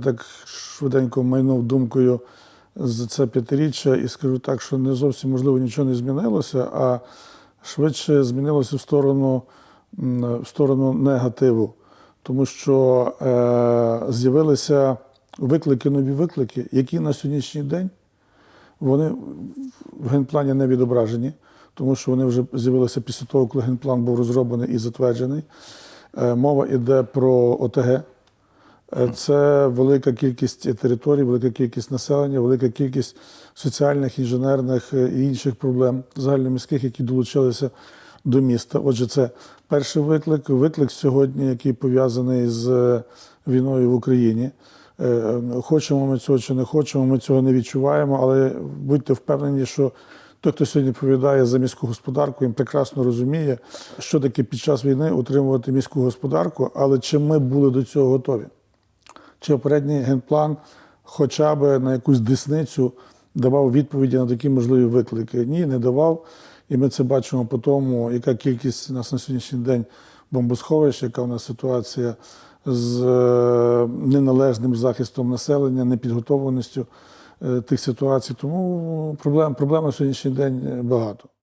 так швиденько майнув думкою за це п'ятиріччя і скажу так, що не зовсім можливо нічого не змінилося, а швидше змінилося в сторону, в сторону негативу. Тому що е, з'явилися виклики, нові виклики, які на сьогоднішній день вони в генплані не відображені, тому що вони вже з'явилися після того, коли генплан був розроблений і затверджений. Е, Мова йде про ОТГ. Е, Це велика кількість територій, велика кількість населення, велика кількість соціальних, інженерних е, і інших проблем загальноміських, які долучилися до міста. Отже, це перший виклик. Виклик сьогодні, який пов'язаний з е, війною в Україні. Хочемо ми цього чи не хочемо, ми цього не відчуваємо, але будьте впевнені, що той, хто сьогодні відповідає за міську господарку, він прекрасно розуміє, що таке під час війни утримувати міську господарку, але чи ми були до цього готові? Чи попередній генплан хоча б на якусь десницю давав відповіді на такі можливі виклики? Ні, не давав. І ми це бачимо по тому, яка кількість у нас на сьогоднішній день бомбосховищ, яка у нас ситуація з е, неналежним захистом населення, непідготовленістю е, тих ситуацій. Тому проблем, проблем на сьогоднішній день багато.